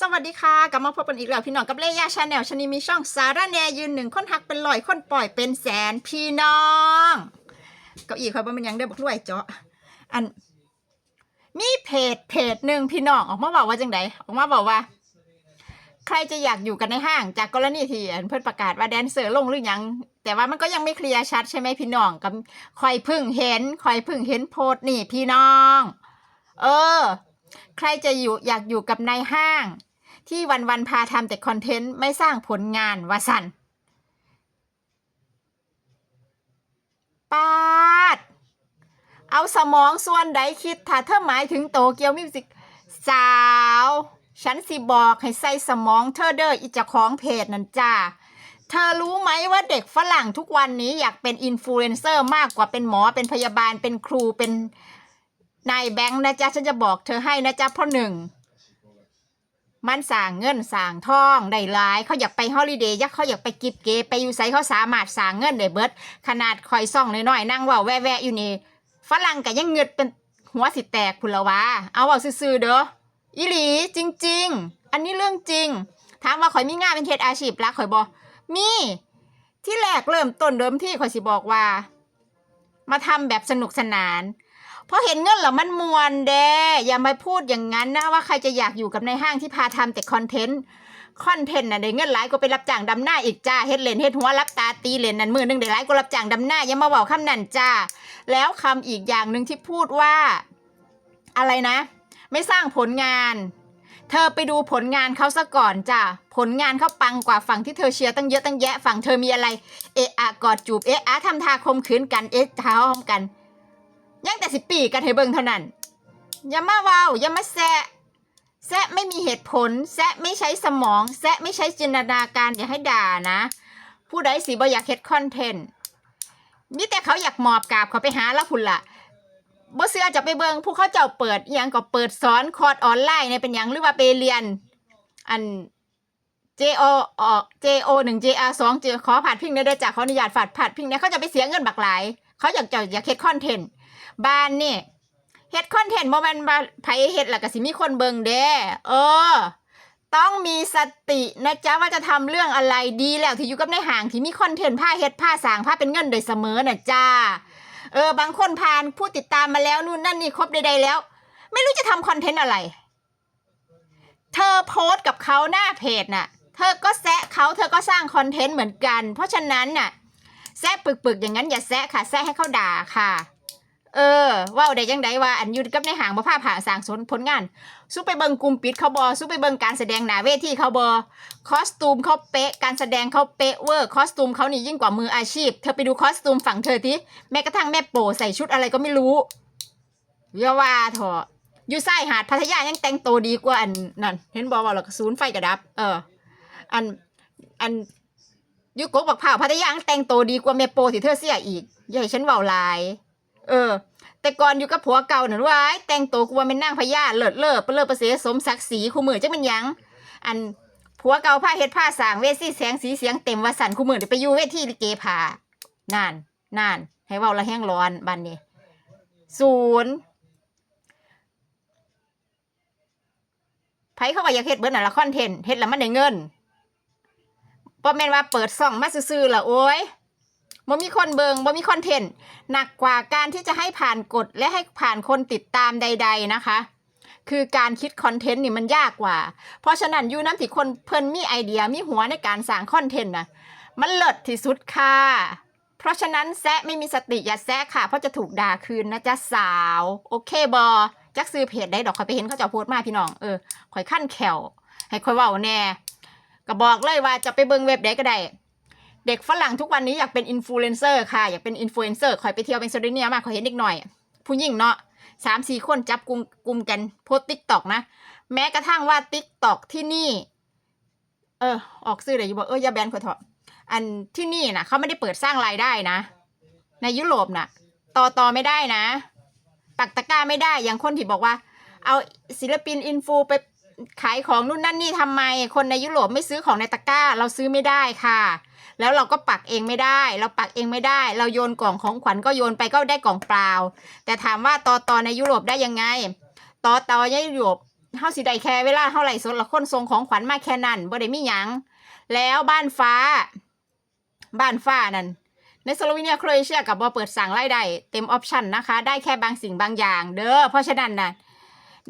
สวัสดีค่ะ กลับมาพบกันอีกแล้วพี่น้องกับเล่ยาชาแนลชนีมีช่องสาระแนยืนหนึ่งคนหักเป็นลอยคนปล่อยเป็นแสนพี่น้องเก้าอี้คอยบ่เป็นยังได้บอกรวยเจาะอัน มีเพจเพจหนึ่งพี่น้องออกมาบอกว่าจังไดออกมาบอกว่า ใครจะอยากอยู่กันในห้าง จากกรณีที่เพิ่นประกาศว่าแดนเซอร์ลงหรือยัง แต่ว่ามันก็ยังไม่เคลียร์ชัดใช่ไหมพี่น้องกับคอยพึ่งเห็นคอยพึ่งเห็นโพสต์นี่พี่น้อง เออ ใครจะอยู่อยากอยู่กับนายห้าง ที่วันวันพาทำแต่คอนเทนต์ไม่สร้างผลงานวาสันปาด เอาสมองส่วนใดคิดถ้าเธอหมายถึงโตเกียวมิวสิกสาว ฉันสิบอกให้ใส่สมองเธอเด้ออีเจ้าของเพจนั่นจ้าเธอรู้ไหมว่าเด็กฝรั่งทุกวันนี้อยากเป็นอินฟลูเอนเซอร์มากกว่าเป็นหมอเป็นพยาบาลเป็นครูเป็น นายแบงค์นะจ๊ะฉันจะบอกเธอให้นะจ๊ะเพราะหนึ่ง มันสร้างเงินสร้างทองได้หลาย เขาอยากไปฮอลิเดย์ยักเขาอยากไปกิบเกไปอยู่ไสเขาสามารถสร้างเงินได้เบิด ขนาดคอยซ่องน้อยๆนั่งว่าแวะๆอยู่นี่ฝรั่งก็ยังเงืดเป็นหัวสิแตกพุ่นละวะเอาว่าซื่อๆเด้ออีหลีจริง ๆ อันนี้เรื่องจริงถามว่าข่อยมีงานเป็นเทศอาชีพละข่อยบอมีที่แรกเริ่มต้นเดิมที่ข่อยสิบอกว่า มาทำแบบสนุกสนาน เพราะเห็นเงินแล้วมันมวนเด้อย่ามาพูดอย่างนั้นนะว่าใครจะอยากอยู่กับในห้างที่พาทำแต่คอนเทนต์คอนเทนต์น่ะได้เงินหลายก็ไปรับจ้างดำหน้าอีกจ้าเฮ็ดเลนเฮ็ดหัวรับตาตีเลนนั่นมือหนึงได้หลายก็รับจ้างดำหน้าอย่ามาเว้าคำนั่นจ้าแล้วคำอีกอย่างหนึ่งที่พูดว่า อะไรนะ ไม่สร้างผลงาน เธอไปดูผลงานเขาซะก่อนจ้ะผลงานเขาปังกว่าฝั่งที่เธอเชียร์ตั้งเยอะตั้งแยะฝั่งเธอมีอะไร เอะอะกอดจูบเอะอะทำท่าคมขืนกันเอะเท้าหอมกัน ยังแต่สิปีกันให้เบิ่งเท่านั้น อย่ามาว้าอย่ามาแซะแซะไม่มีเหตุผล แซะไม่ใช้สมอง แซะไม่ใช้จินตนาการอย่าให้ด่านะ ผู้ใดสิบ่อยากเฮ็ดคอนเทนต์มีแต่เขาอยากหมอบกราบเขาไปหาล้วพุ่นละบ่เสื้อจะไปเบิงผู้เขาเจ้าเปิดยังก็เปิดสอนคอร์สออนไลน์เนี่ยเป็นยังหรือว่าไปเรียน อัน JO ออก JO หนึ่ง JR สองเจขอผ่านพิงได้ด้วยจ้ะขออนุญาตฝาดผ่านพิงเนี่ยเขาจะไปเสียเงินบักหลาย เขาอยากจะอยากเฮ็ดคอนเทนต์บ้านนี่เฮ็ดคอนเทนต์บ่แม่นว่าไผเฮ็ดแล้วก็สิมีคนเบิ่งเด้เออ ต้องมีสตินะจ๊ะว่าจะทำเรื่องอะไรดีแล้วที่อยู่กับในห่างที่มีคอนเทนต์ผ้าเฮ็ดผ้าสางผ้าเป็นเงินโดยเสมอน่ะจ้าเออบางคนผ่านผู้ติดตามมาแล้วนู่นนั่นนี่ครบใดๆแล้ว ไม่รู้จะทำคอนเทนต์อะไร เธอโพสต์กับเขาหน้าเพจน่ะ เธอก็แซะเขาเธอก็สร้างคอนเทนต์เหมือนกัน เพราะฉะนั้นน่ะ แซะปึกๆอย่างนั้นอย่าแซะค่ะ แซะให้เขาด่าค่ะ เออว่าได้ยังไงว่าอันยุดกับในห่างบ่ภาพผ่าสางสนผลงานสู้ไปเบิงกลุ่มปิดเขาบอสู้ไปเบิงการแสดงหนาเวทีเขาบอคอสตูมเขาเป๊ะการแสดงเขาเป๊ะเวอร์คอสตูมเขานี่ยิ่งกว่ามืออาชีพ เธอไปดูคอสตูมฝั่งเธอทีแม้กระทั่งแม่โปใส่ชุดอะไรก็ไม่รู้อย่าว่าเถอะอยู่ไส้หาดพัทยายังแต่งตัวดีกว่าอันนั่นเห็นบอกว่าเราศูนย์ไฟกระดับ เออ อันอัน ยุกกบักเผาพัทยายังแต่งตัวดีกว่าแม่โปที่เธอเสียอีก อย่าให้ฉันเว้าลาย เออ แต่ก่อนอยู่กับผัวเก่าหนั่นว้ายแต่งตัวกว่าเป็นนางพญาเลิศเลิศเปเลิศประเสริฐสมศักดิ์ศรีคู่มือจังเป็นยัง อันผัวเก่าผ้าเฮ็ดผ้าสางเวทีแสงสีเสียงเต็มวสันคู่มือได้ไปอยู่เวทีลิเกผานานนานให้เว้าละแห้งร้อนบันนี้ศูนย์ไผเขาก็อยากเฮ็ดเบิดน่ะละคอนเทนต์เฮ็ดแล้วมันได้เงิน บ่แม่นว่าเปิดซ่องมาซื่อๆล่ะโอ้ยบ่มีคนเบิงบ่มีคอนเทนต์หนักกว่าการที่จะให้ผ่านกฎและให้ผ่านคนติดตามใด ๆนะคะ คือการคิดคอนเทนต์นี่มันยากกว่า เพราะฉะนั้นอยู่น้ำที่คนเพิ่นมีไอเดียมีหัวในการสร้างคอนเทนต์นะมันเลิศที่สุดค่ะ เพราะฉะนั้นแซะไม่มีสติอย่าแซะค่ะ เพราะจะถูกด่าคืนนะจ๊ะสาว โอเคบอจักซื้อเพจได้ดอกคอยไปเห็นเขาจะโพสต์มาพี่น้องเออคอยขั้นแขวให้คอยเว้าแน่ ก็บอกเลยว่าจะไปเบิงเว็บใดก็ได้ เด็กฝรั่งทุกวันนี้อยากเป็นอินฟลูเอนเซอร์ค่ะ อยากเป็นอินฟลูเอนเซอร์คอยไปเที่ยวเป็นโซเดเนียมากคอยเห็นเด็กหน่อย ผู้หญิงเนาะสามสี่คนจับกลุ่มกลุ่มกันโพสติ๊กตอกนะ แม้กระทั่งว่าติ๊กตอกที่นี่ เออ ออกซื้อเลยอยู่บอกเอออย่าแบนขอเถอะอันที่นี่นะเขาไม่ได้เปิดสร้างรายได้นะ ในยุโรปน่ะ ต่อต่อไม่ได้นะ ปักตะกร้าไม่ได้อย่างคนที่บอกว่า เอาศิลปินอินฟูไป ขายของนู่นนั่นนี่ทำไม คนในยุโรปไม่ซื้อของในตะกร้า เราซื้อไม่ได้ค่ะ แล้วเราก็ปักเองไม่ได้ เราปักเองไม่ได้ เราโยนกล่องของขวัญก็โยนไปก็ได้กล่องเปล่า แต่ถามว่าตอตอในยุโรปได้ยังไงตอตอในยุโรปเฮาสิได้แค่เวลาเฮาไหล่สดละคนส่งของขวัญมาแค่นั้นบ่ได้มีหยังแล้วบ้านฟ้า บ้านฟ้านั่นในสโลวีเนียโครเอเชียกับบอเปิดสั่งรายได้เต็มออปชันนะคะ ได้แค่บางสิ่งบางอย่าง เด้อเพราะฉะนั้นน่ะ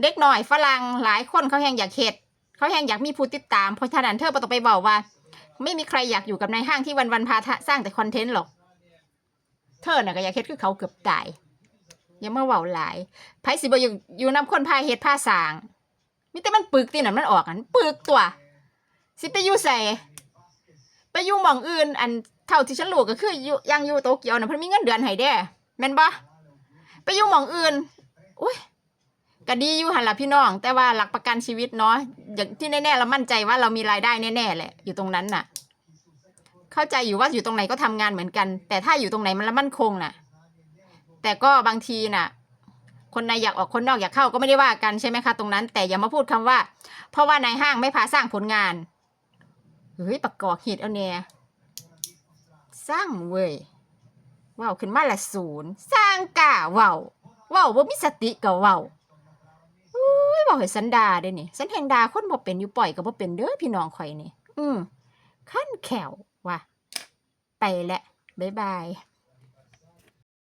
เด็กหน่อยฝรั่งหลายคนเขาแหงอยากเฮ็ดเขาแหงอยากมีผู้ติดตามเพราะฉะนั้นเธอบ่ต้องไปบอกว่า ไม่มีใครอยากอยู่กับนายห้างที่วันวันพาสร้างแต่คอนเทนต์หรอก เธอน่ะก็อยากเฮ็ดคือเขาเกือบตายอย่ามาเว้าหลายไผสิบ่อยู่อยู่นำคนพาเฮ็ดพาสางมีแต่มันปึกตีนั่นมันออกอันปึกตัว สิไปอยู่ใส่ไปอยู่หม่องอื่น อันเท่าที่ฉันรู้ก็คืออยู่ยังอยู่โตเกียวน่ะเพิ่นมีเงินเดือนให้เด้แม่นบ่ไปอยู่หม่องอื่นอุ้ย ก็ดีอยู่หันละพี่น้อง แต่ว่าหลักประกันชีวิตเนาะอย่างที่แน่ๆเรามั่นใจว่าเรามีรายได้แน่ๆแหละ อยู่ตรงนั้นน่ะ เข้าใจอยู่ว่าอยู่ตรงไหนก็ทำงานเหมือนกัน แต่ถ้าอยู่ตรงไหนมันละมั่นคงน่ะ แต่ก็บางทีน่ะ คนในอยากออกคนนอกอยากเข้าก็ไม่ได้ว่ากันใช่ไหมคะตรงนั้น แต่อย่ามาพูดคำว่า เพราะว่านายห้างไม่พาสร้างผลงานเฮ้ยประกอบหิดเอาเนี่ยสร้างเว้ยว้าวขึ้นมาละศูนย์สร้างกะว้าวว้าวบ่ามีสติกะว้าว บอกเว้าให้สันดาเด้นี่สันแหงดาคนบ่เป็นอยู่ปล่อยก็บ่เป็นเด้อพี่น้องข่อยนี่ อืมขั้นแขวว่ะไปและบ๊ายบาย